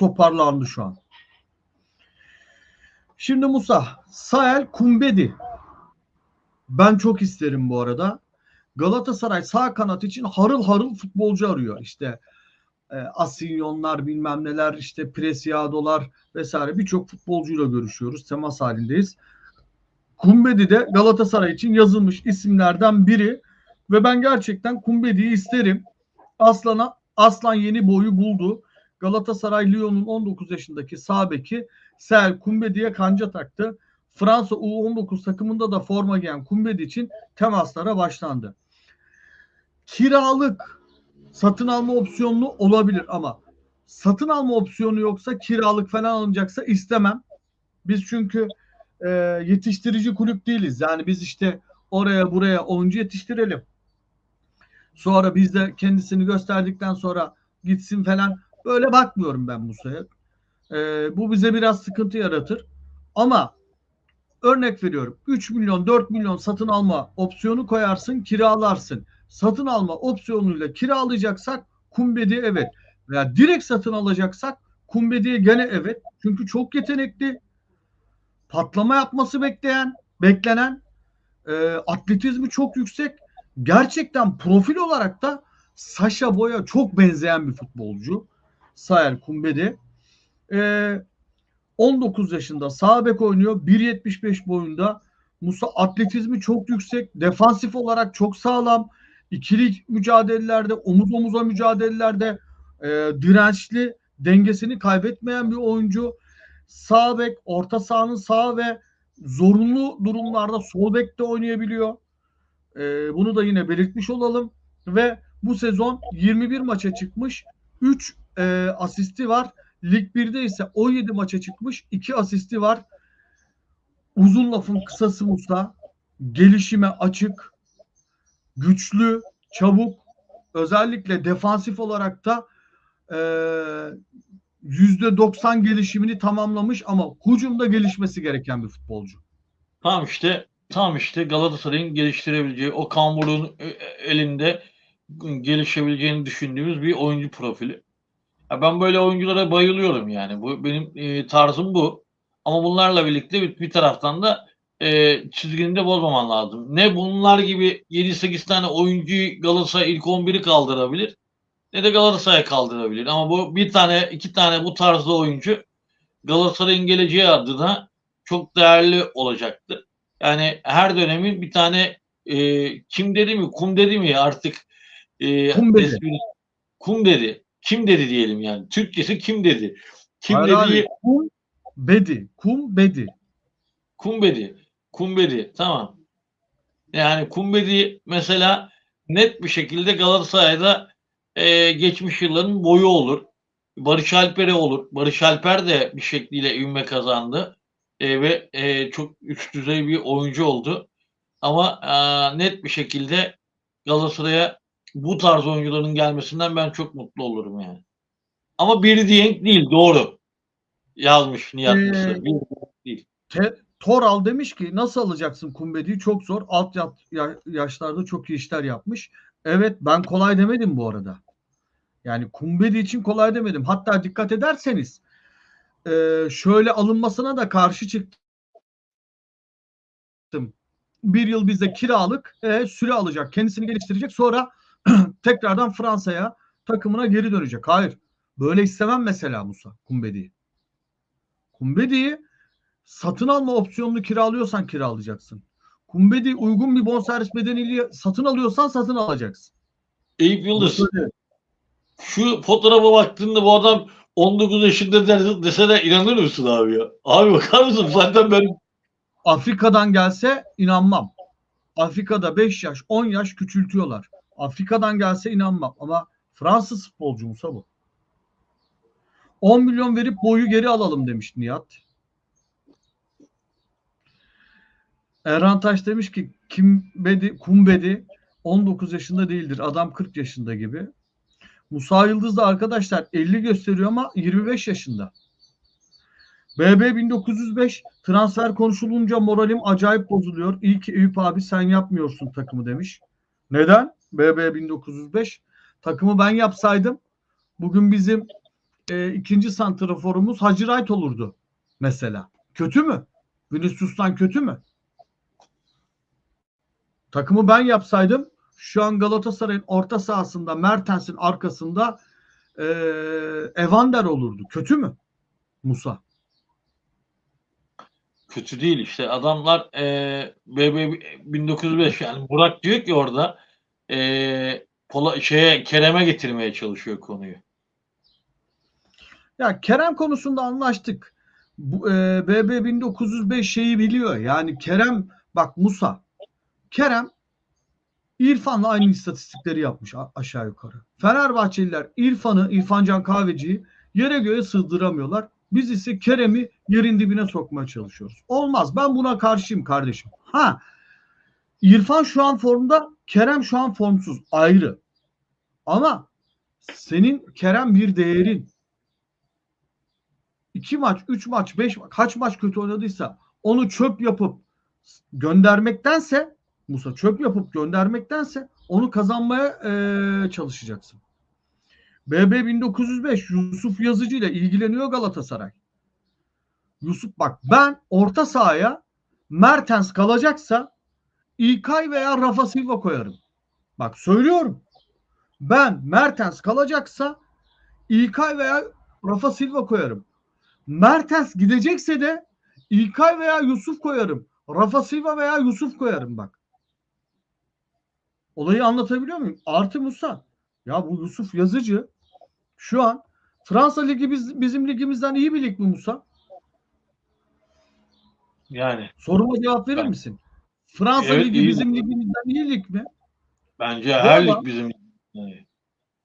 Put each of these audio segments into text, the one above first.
toparlandı şu an. Şimdi Musa, Sahel Kumbedi. Ben çok isterim bu arada. Galatasaray sağ kanat için harıl harıl futbolcu arıyor. İşte e, Asinyonlar bilmem neler işte Presiadolar vesaire birçok futbolcuyla görüşüyoruz. Temas halindeyiz. Kumbedi de Galatasaray için yazılmış isimlerden biri ve ben gerçekten Kumbedi'yi isterim. Aslan'a Aslan yeni boyu buldu. Galatasaray Lyon'un 19 yaşındaki sağ beki Sel Kumbedi'ye kanca taktı. Fransa U19 takımında da forma giyen Kumbedi için temaslara başlandı. Kiralık satın alma opsiyonlu olabilir ama satın alma opsiyonu yoksa kiralık falan alınacaksa istemem. Biz çünkü e, yetiştirici kulüp değiliz. Yani biz işte oraya buraya oyuncu yetiştirelim. Sonra biz de kendisini gösterdikten sonra gitsin falan. Böyle bakmıyorum ben Musa'ya. E, bu bize biraz sıkıntı yaratır. Ama örnek veriyorum. 3 milyon 4 milyon satın alma opsiyonu koyarsın kiralarsın. Satın alma opsiyonuyla kiralayacaksak Kumbedi evet. Veya direkt satın alacaksak Kumbedi'ye gene evet. Çünkü çok yetenekli. Patlama yapması bekleyen, beklenen e, atletizmi çok yüksek. Gerçekten profil olarak da Sasha Boy'a çok benzeyen bir futbolcu. Sayer Kumbedi. E, 19 yaşında sağ bek oynuyor. 1.75 boyunda. Musa atletizmi çok yüksek. Defansif olarak çok sağlam. İkili mücadelelerde, omuz omuza mücadelelerde e, dirençli, dengesini kaybetmeyen bir oyuncu. Sağ bek, orta sahanın sağ ve zorunlu durumlarda sol bekte oynayabiliyor. E, bunu da yine belirtmiş olalım. Ve bu sezon 21 maça çıkmış. 3 e, asisti var. Lig 1'de ise 17 maça çıkmış. 2 asisti var. Uzun lafın kısası Musa. Gelişime açık. Güçlü, çabuk. Özellikle defansif olarak da yüzde 90 gelişimini tamamlamış ama hücumda gelişmesi gereken bir futbolcu. Tam işte tam işte Galatasaray'ın geliştirebileceği o kamburun elinde gelişebileceğini düşündüğümüz bir oyuncu profili. Ben böyle oyunculara bayılıyorum yani. Bu benim e, tarzım bu. Ama bunlarla birlikte bir, bir taraftan da e, çizgini de bozmaman lazım. Ne bunlar gibi 7-8 tane oyuncuyu Galatasaray ilk 11'i kaldırabilir ne de Galatasaray kaldırabilir. Ama bu bir tane iki tane bu tarzda oyuncu Galatasaray'ın geleceği adına çok değerli olacaktır. Yani her dönemin bir tane e, kim dedi mi kum dedi mi artık e, kum dedi. Resmi, kum dedi. Kim dedi diyelim yani. Türkçesi kim dedi. Kim Hayır dediği abi, kum bedi. Kum bedi. Kumbedi. Kumbedi. Tamam. Yani Kumbedi mesela net bir şekilde Galatasaray'da e, geçmiş yılların boyu olur. Barış Alper'e olur. Barış Alper de bir şekliyle ünme kazandı. E, ve e, çok üst düzey bir oyuncu oldu. Ama e, net bir şekilde Galatasaray'a bu tarz oyuncuların gelmesinden ben çok mutlu olurum yani. Ama biri Dieng değil doğru. Yazmış Nihat Ee, Mısır. Bir değil. Te, Toral demiş ki nasıl alacaksın Kumbedi'yi çok zor. Alt ya- ya- yaşlarda çok iyi işler yapmış. Evet ben kolay demedim bu arada. Yani Kumbedi için kolay demedim. Hatta dikkat ederseniz e, şöyle alınmasına da karşı çıktım. Bir yıl bizde kiralık e, süre alacak. Kendisini geliştirecek. Sonra tekrardan Fransa'ya takımına geri dönecek. Hayır. Böyle istemem mesela Musa Kumbedi'yi. Kumbedi'yi satın alma opsiyonunu kiralıyorsan kiralayacaksın. Kumbedi uygun bir bonservis bedeniyle satın alıyorsan satın alacaksın. Eyüp Yıldız. Şu fotoğrafa baktığında bu adam 19 yaşında der- deseler inanır mısın abi ya? Abi bakar mısın? Zaten ben Afrika'dan gelse inanmam. Afrika'da 5 yaş, 10 yaş küçültüyorlar. Afrika'dan gelse inanmam ama Fransız futbolcu Musa bu. 10 milyon verip boyu geri alalım demiş Nihat. Erhan Taş demiş ki Kim Bedi, Kumbedi 19 yaşında değildir. Adam 40 yaşında gibi. Musa Yıldız da arkadaşlar 50 gösteriyor ama 25 yaşında. BB 1905 transfer konuşulunca moralim acayip bozuluyor. İyi ki Eyüp abi sen yapmıyorsun takımı demiş. Neden? BB 1905 takımı ben yapsaydım bugün bizim e, ikinci santraforumuz Hacı Wright olurdu mesela. Kötü mü? Vinicius'tan kötü mü? Takımı ben yapsaydım şu an Galatasaray'ın orta sahasında Mertens'in arkasında e, Evander olurdu. Kötü mü? Musa. Kötü değil işte. Adamlar e, BB 1905 yani Burak diyor ki orada e, Pola, şeye Kerem'e getirmeye çalışıyor konuyu. Ya Kerem konusunda anlaştık. Bu, e, BB 1905 şeyi biliyor. Yani Kerem bak Musa. Kerem İrfan'la aynı istatistikleri yapmış aşağı yukarı. Fenerbahçeliler İrfan'ı, İrfancan Kahveci'yi yere göğe sığdıramıyorlar. Biz ise Kerem'i yerin dibine sokmaya çalışıyoruz. Olmaz. Ben buna karşıyım kardeşim. Ha İrfan şu an formda, Kerem şu an formsuz. Ayrı. Ama senin Kerem bir değerin. İki maç, üç maç, beş maç, kaç maç kötü oynadıysa onu çöp yapıp göndermektense Musa çöp yapıp göndermektense onu kazanmaya eee, çalışacaksın. BB 1905 Yusuf Yazıcı ile ilgileniyor Galatasaray. Yusuf bak ben orta sahaya Mertens kalacaksa İlkay veya Rafa Silva koyarım. Bak söylüyorum. Ben Mertens kalacaksa İlkay veya Rafa Silva koyarım. Mertens gidecekse de İlkay veya Yusuf koyarım. Rafa Silva veya Yusuf koyarım bak. Olayı anlatabiliyor muyum? Artı Musa. Ya bu Yusuf Yazıcı şu an Fransa Ligi biz, bizim ligimizden iyi bir lig mi Musa? Yani Soruma cevap verir Ben- misin? Fransa Evet, Ligi bizim ligimizden iyi lig mi? bence her Roma- lig bizim yani,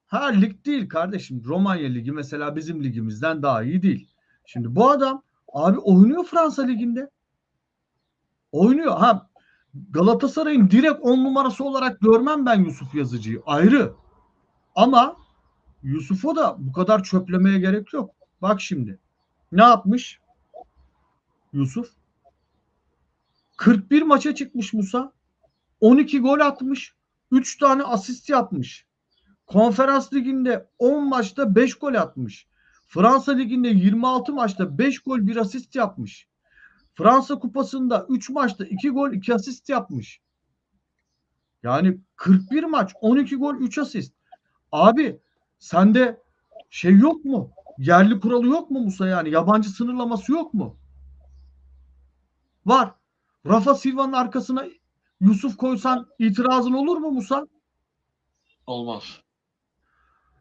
Her lig değil kardeşim. Romanya Ligi mesela bizim ligimizden daha iyi değil. Şimdi bu adam abi oynuyor Fransa Ligi'nde. Oynuyor. Ha Galatasaray'ın direkt 10 numarası olarak görmem ben Yusuf Yazıcı'yı. Ayrı. Ama Yusuf'u da bu kadar çöplemeye gerek yok. Bak şimdi. Ne yapmış? Yusuf 41 maça çıkmış Musa. 12 gol atmış. 3 tane asist yapmış. Konferans liginde 10 maçta 5 gol atmış. Fransa liginde 26 maçta 5 gol 1 asist yapmış. Fransa kupasında 3 maçta 2 gol 2 asist yapmış. Yani 41 maç 12 gol 3 asist. Abi sende şey yok mu? Yerli kuralı yok mu Musa yani? Yabancı sınırlaması yok mu? Var. Rafa Silva'nın arkasına Yusuf koysan itirazın olur mu Musa? olmaz.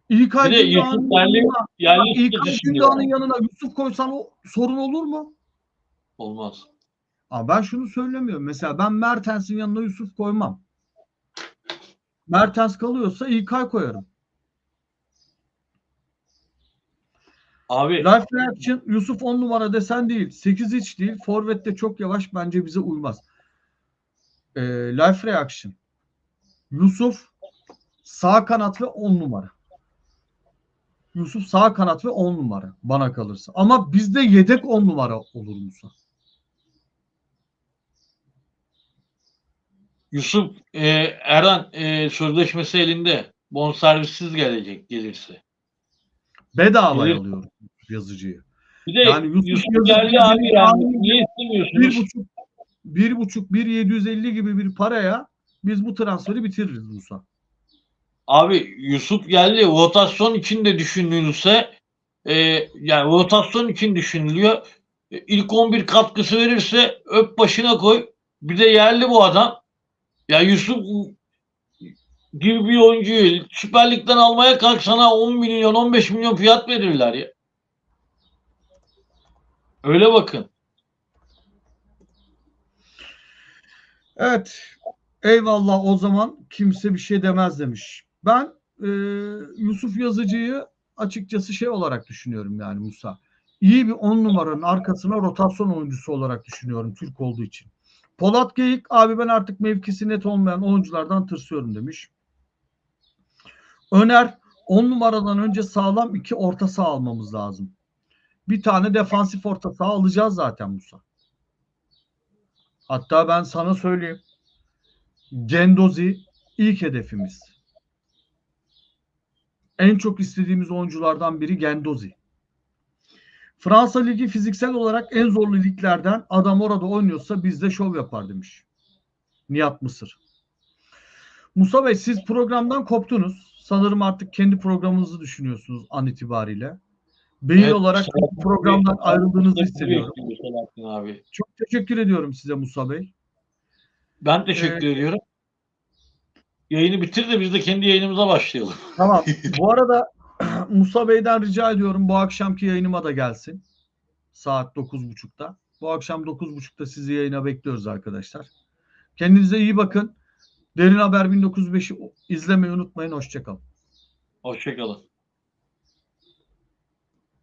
İlkay Gündoğan'ın yanına, Yani İlkay Gündoğan'ın yanına Yusuf koysan o sorun olur mu? olmaz. Ama ben şunu söylemiyorum. Mesela ben Mertens'in yanına Yusuf koymam. Mertens kalıyorsa İlkay koyarım. Abi Life Reaction Yusuf 10 numara desen değil. 8 hiç değil. Forvet de çok yavaş. Bence bize uymaz. Ee, Life Reaction. Yusuf sağ kanat ve 10 numara. Yusuf sağ kanat ve 10 numara bana kalırsa. Ama bizde yedek 10 numara olur Musa. Yusuf e, Erhan e, sözleşmesi elinde. Bonservissiz gelecek gelirse. Bedava Gelir. alıyorum yazıcıyı. Bir de Yani Yusuf Yusuf, Yazıcı abi yani. Niye Bir istemiyorsunuz? buçuk, bir buçuk, bir 750 gibi bir paraya biz bu transferi bitiririz Musa. Abi Yusuf geldi. Rotasyon için de düşünülürse e, yani rotasyon için düşünülüyor. E, İlk 11 katkısı verirse öp başına koy. Bir de yerli bu adam. Ya Yusuf gibi bir oyuncuyu Süper Lig'den almaya kalk sana 10 milyon 15 milyon fiyat verirler ya. Öyle bakın. Evet. Eyvallah o zaman kimse bir şey demez demiş. Ben e, Yusuf Yazıcı'yı açıkçası şey olarak düşünüyorum yani Musa. İyi bir 10 numaranın arkasına rotasyon oyuncusu olarak düşünüyorum Türk olduğu için. Polat Geyik abi ben artık mevkisi net olmayan oyunculardan tırsıyorum demiş. Öner 10 numaradan önce sağlam iki orta saha almamız lazım. Bir tane defansif orta saha alacağız zaten Musa. Hatta ben sana söyleyeyim. Gendozi ilk hedefimiz. En çok istediğimiz oyunculardan biri Gendozi. Fransa Ligi fiziksel olarak en zorlu liglerden adam orada oynuyorsa bizde şov yapar demiş. Nihat Mısır. Musa Bey siz programdan koptunuz. Sanırım artık kendi programınızı düşünüyorsunuz an itibariyle. Beyil Evet, olarak bu programdan Bey, ayrıldığınızı Buyur, hissediyorum. Selahattin abi. Çok teşekkür ediyorum size Musa Bey. Ben teşekkür ediyorum. Yayını bitir de biz de kendi yayınımıza başlayalım. Tamam. Bu arada Musa Bey'den rica ediyorum bu akşamki yayınıma da gelsin. Saat 9.30'da. Bu akşam 9.30'da sizi yayına bekliyoruz arkadaşlar. Kendinize iyi bakın. Derin Haber 1905'i izlemeyi unutmayın. Hoşçakalın. Hoşçakalın.